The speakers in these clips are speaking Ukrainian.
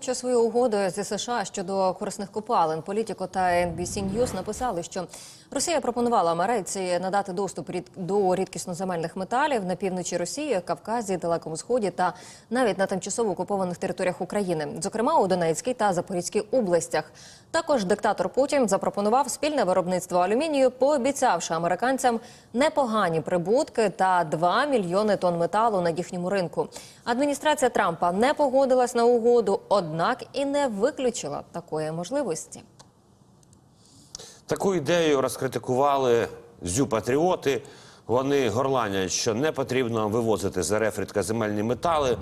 Чи свою угоду зі США щодо корисних копалин Політіко та NBC News написали, що Росія пропонувала Америці надати доступ до рідкісноземельних металів на півночі Росії, Кавказі, Далекому Сході та навіть на тимчасово окупованих територіях України, зокрема у Донецькій та Запорізькій областях. Також диктатор Путін запропонував спільне виробництво алюмінію, пообіцявши американцям непогані прибутки та 2 мільйони тонн металу на їхньому ринку. Адміністрація Трампа не погодилась на угоду, однак і не виключила такої можливості. Таку ідею розкритикували зю-патріоти. Вони горланять, що не потрібно вивозити з РФ рідкоземельні метали,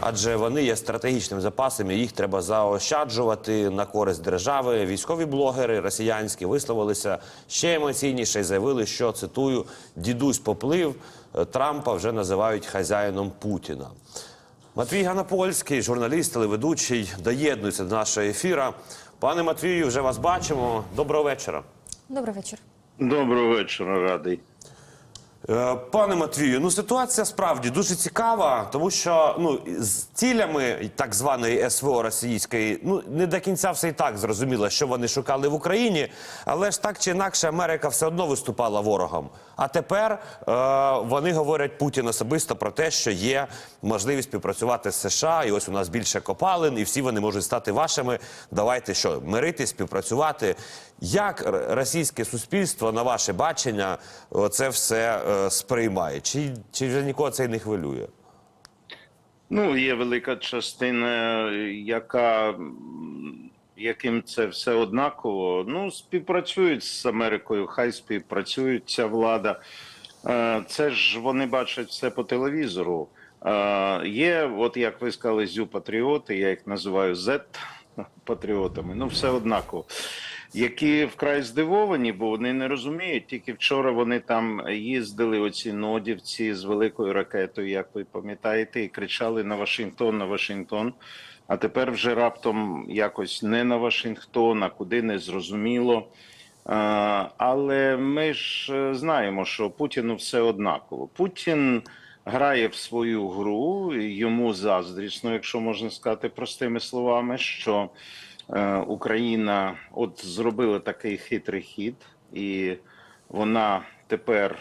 адже вони є стратегічним запасом, і їх треба заощаджувати на користь держави. Військові блогери росіянські висловилися ще емоційніше і заявили, що цитую: дідусь поплив е, Трампа вже називають хазяїном Путіна. Матвій Ганапольський, журналіст, телеведучий, доєднується до нашого ефіра. Пане Матвію, вже вас бачимо. Доброго вечора. Добрий вечір. Доброго вечора, радий. Е, Пане Матвію, ну ситуація справді дуже цікава, тому що ну з цілями так званої СВО російської, ну не до кінця все і так зрозуміло, що вони шукали в Україні, але ж так чи інакше Америка все одно виступала ворогом. А тепер е, вони говорять Путін особисто про те, що є можливість співпрацювати з США, і ось у нас більше копалин, і всі вони можуть стати вашими. Давайте що мирити, співпрацювати. Як російське суспільство, на ваше бачення, це все е, сприймає? Чи, чи вже нікого це не хвилює? Ну, є велика частина, яка яким це все однаково. Ну, співпрацюють з Америкою, хай співпрацюють ця влада. Е, Це ж вони бачать все по телевізору. Е, Є, от як ви сказали, зю-патріоти, я їх називаю Z-патріотами. Ну, все однаково. Які вкрай здивовані, бо вони не розуміють. Тільки вчора вони там їздили, оці нодівці з великою ракетою, як ви пам'ятаєте, і кричали на Вашингтон, на Вашингтон. А тепер вже раптом якось не на Вашингтон, а куди не зрозуміло. Але ми ж е, знаємо, що Путіну все однаково. Путін грає в свою гру, йому заздрісно, якщо можна сказати простими словами, що Україна от зробила такий хитрий хід, і вона тепер,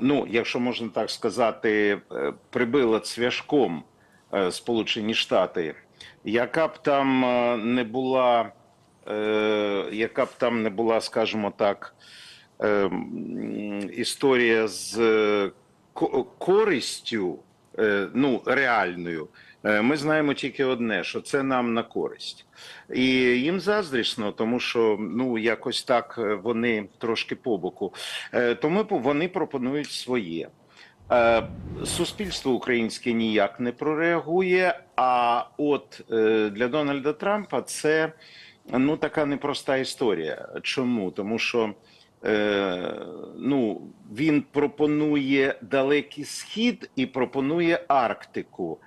ну якщо можна так сказати, е, прибила цвяшком е, Сполучені Штати, яка б там е, не була, е, яка б там не була, скажімо так, е, історія з е, користю, е, ну реальною. Е, Ми знаємо тільки одне, що це нам на користь, і їм заздрісно, тому що ну якось так е, вони трошки. Е, Тому вони пропонують своє. Суспільство українське ніяк не прореагує. А от для Дональда Трампа це ну така непроста історія. Чому? Тому що ну, він пропонує далекий схід і пропонує Арктику.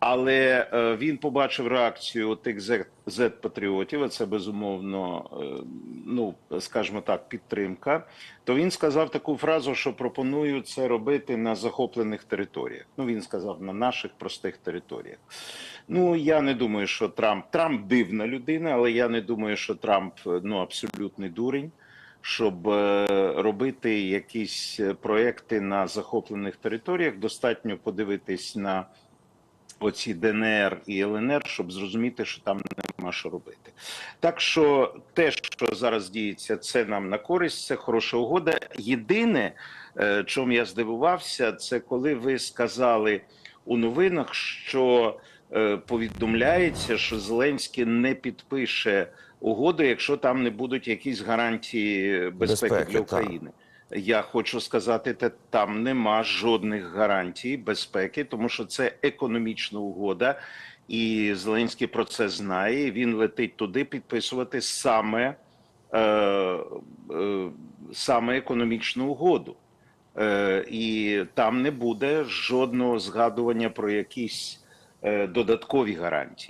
Але е, він побачив реакцію тих Z-патріотів, а це безумовно, е, ну скажімо так, підтримка. То він сказав таку фразу, що пропоную це робити на захоплених територіях. Ну він сказав на наших простих територіях. Ну я не думаю, що Трамп Трамп дивна людина, але я не думаю, що Трамп е, ну абсолютний дурень. Щоб робити якісь проекти на захоплених територіях, достатньо подивитись на оці ДНР і ЛНР, щоб зрозуміти, що там нема що робити. Так що те, що зараз діється, це нам на користь, це хороша угода. Єдине, е, чому я здивувався, це коли ви сказали у новинах, що е, повідомляється, що Зеленський не підпише угоду, якщо там не будуть якісь гарантії безпеки, Безпеки, для так. Я хочу сказати, те там нема жодних гарантій безпеки, тому що це економічна угода, і Зеленський про це знає. Він летить туди підписувати саме, е, е, саме економічну угоду. Е, і там не буде жодного згадування про якісь е, додаткові гарантії.